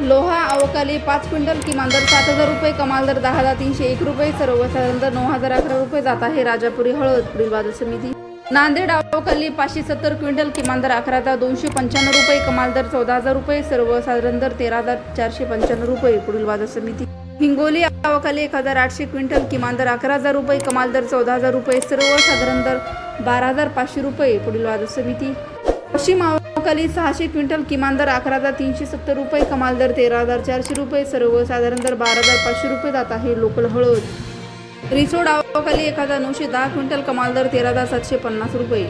लोहा अवकाली पाच क्विंटल किमान दर सात हजार रुपये कमाल दर दहा हजार तीनशे एक रुपये सर्वसाधारण दर नऊ हजार अकरा रुपये जात आहे राजापुरी हळद पुढील बाजार समिती. नांदेड अवकाली पाचशे सत्तर क्विंटल किमान दर अकरा हजार दोनशे पंच्याण्णव रुपये कमाल दर चौदा हजार रुपये सर्वसाधारण दर तेरा हजार चारशे पंच्याण्णव रुपये पुढील बाजार समिती. हिंगोली अवकाली एक हजार आठशे क्विंटल किमान दर अकरा हजार रुपये कमाल दर चौदा हजार रुपये सर्वसाधारण दर बारा हजार पाचशे रुपये पुढील बाजार समिती. पश्चिम अवकाली सहाशे क्विंटल किमान दर अकरा हजार तीनशे सत्तर रुपये कमाल दर तेरा हजार चारशे रुपये सर्वसाधारण दर बारा हजार पाचशे रुपये जात आहे लोकल हळद. रिसोड अवकाली एक हजार नऊशे दहा क्विंटल कमाल दर तेरा हजार सातशे पन्नास रुपये.